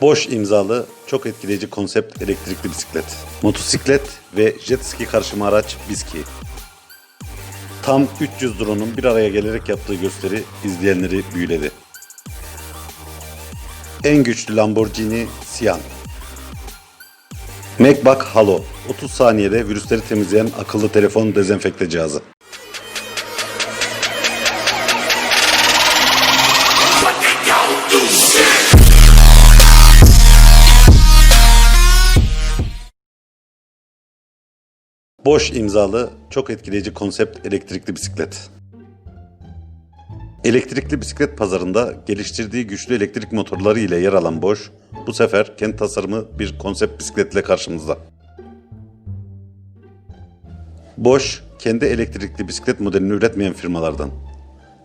Boş imzalı çok etkileyici konsept elektrikli bisiklet. Motosiklet ve jet ski karışımı araç Biski. Tam 300 drone'un bir araya gelerek yaptığı gösteri izleyenleri büyüledi. En güçlü Lamborghini Sian. Macbook Halo 30 saniyede virüsleri temizleyen akıllı telefon dezenfekte cihazı. Boş imzalı çok etkileyici konsept elektrikli bisiklet. Elektrikli bisiklet pazarında geliştirdiği güçlü elektrik motorları ile yer alan Bosch, bu sefer kendi tasarımı bir konsept bisikletle karşımızda. Bosch, kendi elektrikli bisiklet modelini üretmeyen firmalardan.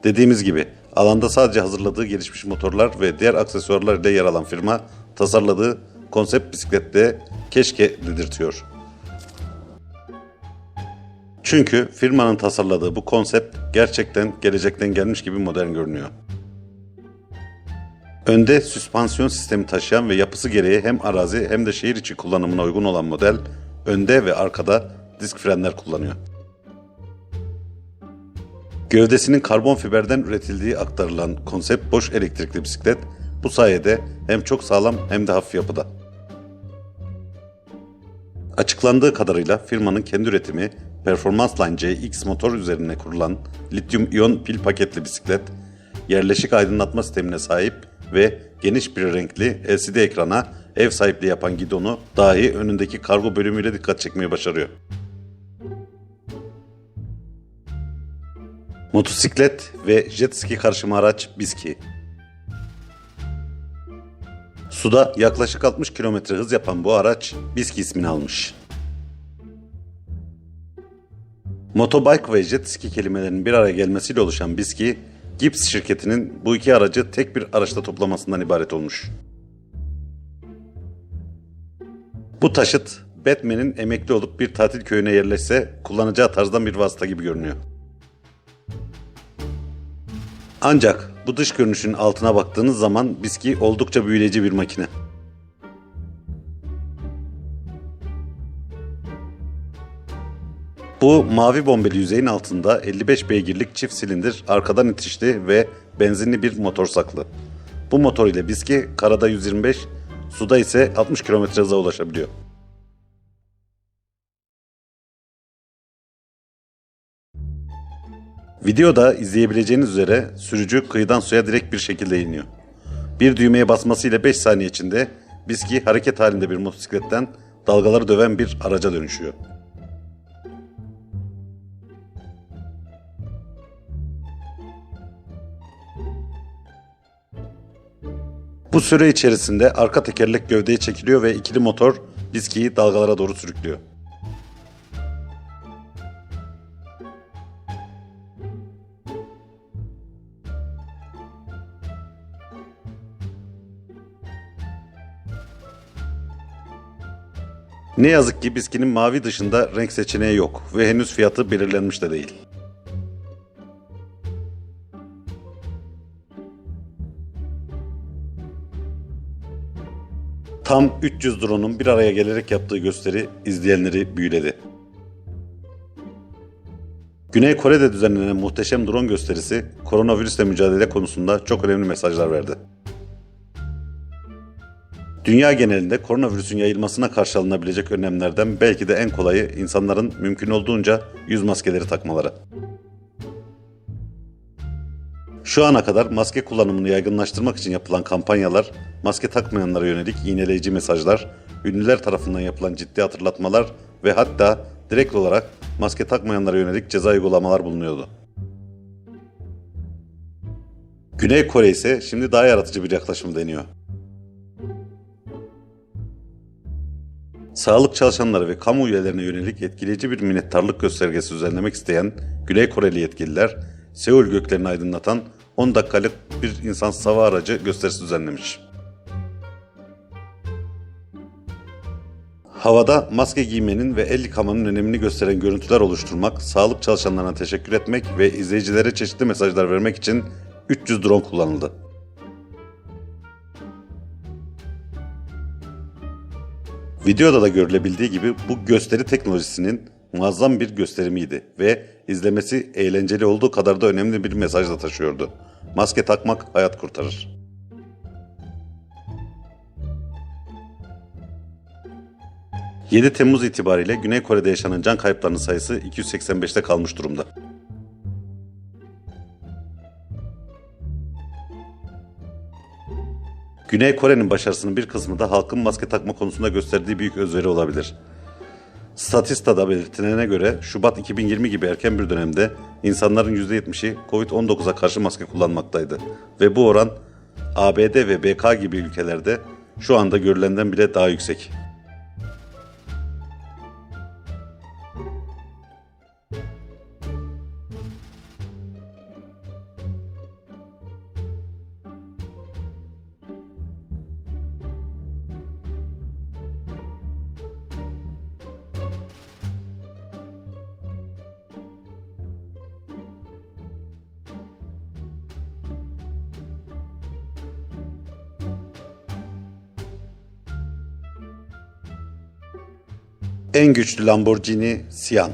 Dediğimiz gibi alanda sadece hazırladığı gelişmiş motorlar ve diğer aksesuarlar ile yer alan firma, tasarladığı konsept bisiklette keşke dedirtiyor. Çünkü firmanın tasarladığı bu konsept gerçekten gelecekten gelmiş gibi modern görünüyor. Önde süspansiyon sistemi taşıyan ve yapısı gereği hem arazi hem de şehir içi kullanımına uygun olan model, önde ve arkada disk frenler kullanıyor. Gövdesinin karbon fiberden üretildiği aktarılan konsept boş elektrikli bisiklet bu sayede hem çok sağlam hem de hafif yapıda. Açıklandığı kadarıyla firmanın kendi üretimi Performance Line CX motor üzerine kurulan lityum iyon pil paketli bisiklet, yerleşik aydınlatma sistemine sahip ve geniş bir renkli LCD ekrana ev sahipliği yapan gidonu dahi önündeki kargo bölümüyle dikkat çekmeyi başarıyor. Motosiklet ve jet ski karışımı araç Biski. Suda yaklaşık 60 km hız yapan bu araç Biski ismini almış. Motobike ve jet ski kelimelerinin bir araya gelmesiyle oluşan Biski, Gibbs şirketinin bu iki aracı tek bir araçta toplamasından ibaret olmuş. Bu taşıt, Batman'in emekli olup bir tatil köyüne yerleşse kullanacağı tarzdan bir vasıta gibi görünüyor. Ancak bu dış görünüşün altına baktığınız zaman Biski oldukça büyüleyici bir makine. Bu mavi bombeli yüzeyin altında 55 beygirlik çift silindir arkadan itişli ve benzinli bir motor saklı. Bu motor ile Biski karada 125, suda ise 60 km hıza ulaşabiliyor. Videoda izleyebileceğiniz üzere sürücü kıyıdan suya direkt bir şekilde iniyor. Bir düğmeye basmasıyla 5 saniye içinde Biski hareket halinde bir motosikletten dalgaları döven bir araca dönüşüyor. Bu süre içerisinde arka tekerlek gövdeye çekiliyor ve ikili motor Biski'yi dalgalara doğru sürüklüyor. Ne yazık ki Biski'nin mavi dışında renk seçeneği yok ve henüz fiyatı belirlenmiş de değil. Tam 300 drone'un bir araya gelerek yaptığı gösteri izleyenleri büyüledi. Güney Kore'de düzenlenen muhteşem drone gösterisi koronavirüsle mücadele konusunda çok önemli mesajlar verdi. Dünya genelinde koronavirüsün yayılmasına karşı alınabilecek önlemlerden belki de en kolayı insanların mümkün olduğunca yüz maskeleri takmaları. Şu ana kadar maske kullanımını yaygınlaştırmak için yapılan kampanyalar, maske takmayanlara yönelik iğneleyici mesajlar, ünlüler tarafından yapılan ciddi hatırlatmalar ve hatta direkt olarak maske takmayanlara yönelik ceza uygulamalar bulunuyordu. Güney Kore ise şimdi daha yaratıcı bir yaklaşım deniyor. Sağlık çalışanları ve kamu üyelerine yönelik etkileyici bir minnettarlık göstergesi düzenlemek isteyen Güney Koreli yetkililer, Seul göklerini aydınlatan 10 dakikalık bir insansız hava aracı gösterisi düzenlemiş. Havada maske giymenin ve el yıkamanın önemini gösteren görüntüler oluşturmak, sağlık çalışanlarına teşekkür etmek ve izleyicilere çeşitli mesajlar vermek için 300 drone kullanıldı. Videoda da görülebildiği gibi bu gösteri teknolojisinin muazzam bir gösterimiydi ve izlemesi eğlenceli olduğu kadar da önemli bir mesaj da taşıyordu. Maske takmak hayat kurtarır. ...7 Temmuz itibariyle Güney Kore'de yaşanan can kayıplarının sayısı 285'te kalmış durumda. Güney Kore'nin başarısının bir kısmı da halkın maske takma konusunda gösterdiği büyük özveri olabilir. Statista'da belirtilene göre Şubat 2020 gibi erken bir dönemde insanların %70'i Covid-19'a karşı maske kullanmaktaydı. Ve bu oran ABD ve BK gibi ülkelerde şu anda görülenden bile daha yüksek. En güçlü Lamborghini Sian.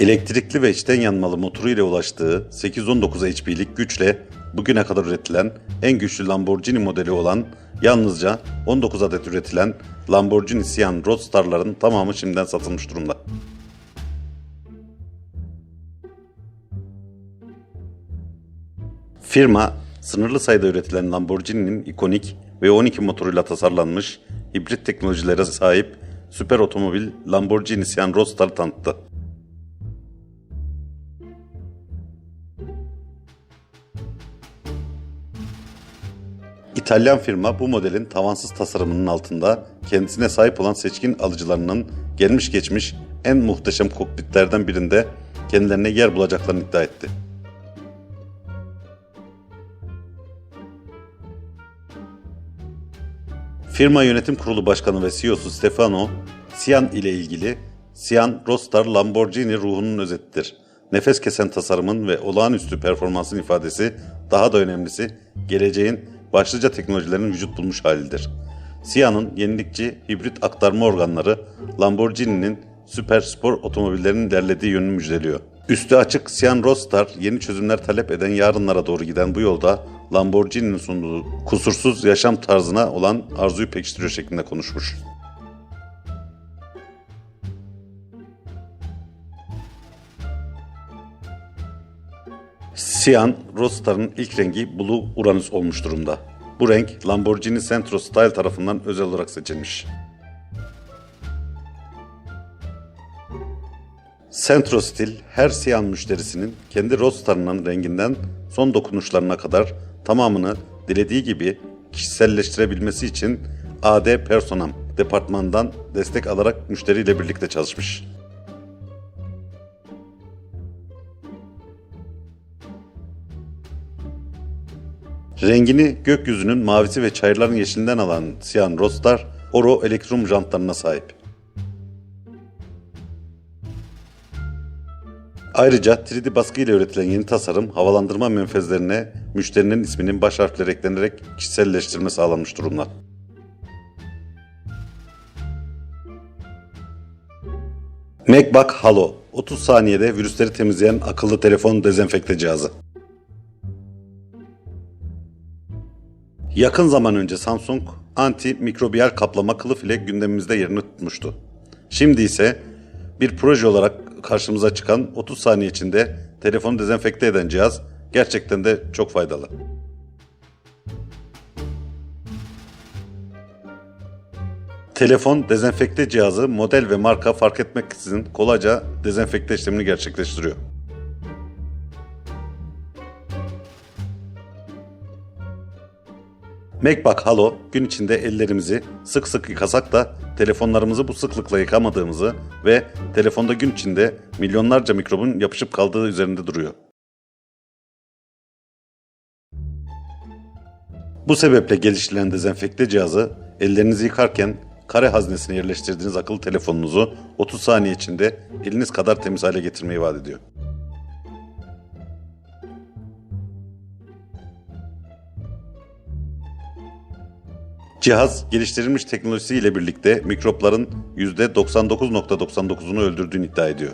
Elektrikli ve içten yanmalı motoru ile ulaştığı 819 HP'lik güçle bugüne kadar üretilen en güçlü Lamborghini modeli olan yalnızca 19 adet üretilen Lamborghini Sian Roadster'ların tamamı şimdiden satılmış durumda. Firma, sınırlı sayıda üretilen Lamborghini'nin ikonik V12 motoruyla tasarlanmış hibrit teknolojilere sahip süper otomobil Lamborghini Sian Roadster tanıttı. İtalyan firma bu modelin tavansız tasarımının altında kendisine sahip olan seçkin alıcılarının gelmiş geçmiş en muhteşem kokpitlerden birinde kendilerine yer bulacaklarını iddia etti. Firma Yönetim Kurulu Başkanı ve CEO'su Stefano, Sian ile ilgili Sian Roadster Lamborghini ruhunun özetidir. Nefes kesen tasarımın ve olağanüstü performansın ifadesi, daha da önemlisi geleceğin başlıca teknolojilerin vücut bulmuş halidir. Sian'ın yenilikçi hibrit aktarma organları Lamborghini'nin süper spor otomobillerinin ilerlediği yönünü müjdeliyor. Üstü açık Sian Roadster yeni çözümler talep eden yarınlara doğru giden bu yolda Lamborghini'nin sunduğu kusursuz yaşam tarzına olan arzuyu pekiştiriyor şeklinde konuşmuş. Sian, Roadster'ın ilk rengi Blue Uranus olmuş durumda. Bu renk Lamborghini Centro Style tarafından özel olarak seçilmiş. Centro Stil her Sian müşterisinin kendi Roadster'ının renginden son dokunuşlarına kadar tamamını dilediği gibi kişiselleştirebilmesi için AD Personam departmandan destek alarak müşteriyle birlikte çalışmış. Rengini gökyüzünün mavisi ve çayırların yeşilinden alan Sian Roadster, Oro elektrum jantlarına sahip. Ayrıca 3D baskı ile üretilen yeni tasarım havalandırma menfezlerine müşterinin isminin baş harfleri eklenerek kişiselleştirme sağlanmış durumda. MacBook Halo 30 saniyede virüsleri temizleyen akıllı telefon dezenfekte cihazı. Yakın zaman önce Samsung anti-mikrobiyal kaplama kılıf ile gündemimizde yerini tutmuştu. Şimdi ise bir proje olarak karşımıza çıkan 30 saniye içinde telefonu dezenfekte eden cihaz gerçekten de çok faydalı. Telefon dezenfekte cihazı model ve marka fark etmeksizin kolayca dezenfekte işlemini gerçekleştiriyor. MacBook Halo gün içinde ellerimizi sık sık yıkasak da telefonlarımızı bu sıklıkla yıkamadığımızı ve telefonda gün içinde milyonlarca mikrobun yapışıp kaldığı üzerinde duruyor. Bu sebeple geliştirilen dezenfekte cihazı ellerinizi yıkarken kare haznesine yerleştirdiğiniz akıllı telefonunuzu 30 saniye içinde eliniz kadar temiz hale getirmeyi vaat ediyor. Cihaz geliştirilmiş teknolojisiyle birlikte mikropların %99.99'unu öldürdüğünü iddia ediyor.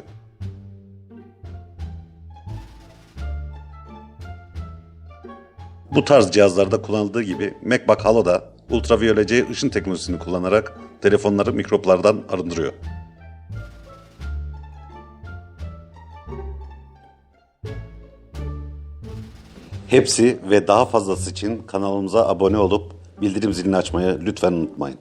Bu tarz cihazlarda kullanıldığı gibi MacBook Halo da ultraviyole C ışın teknolojisini kullanarak telefonları mikroplardan arındırıyor. Hepsi ve daha fazlası için kanalımıza abone olup bildirim zilini açmayı lütfen unutmayın.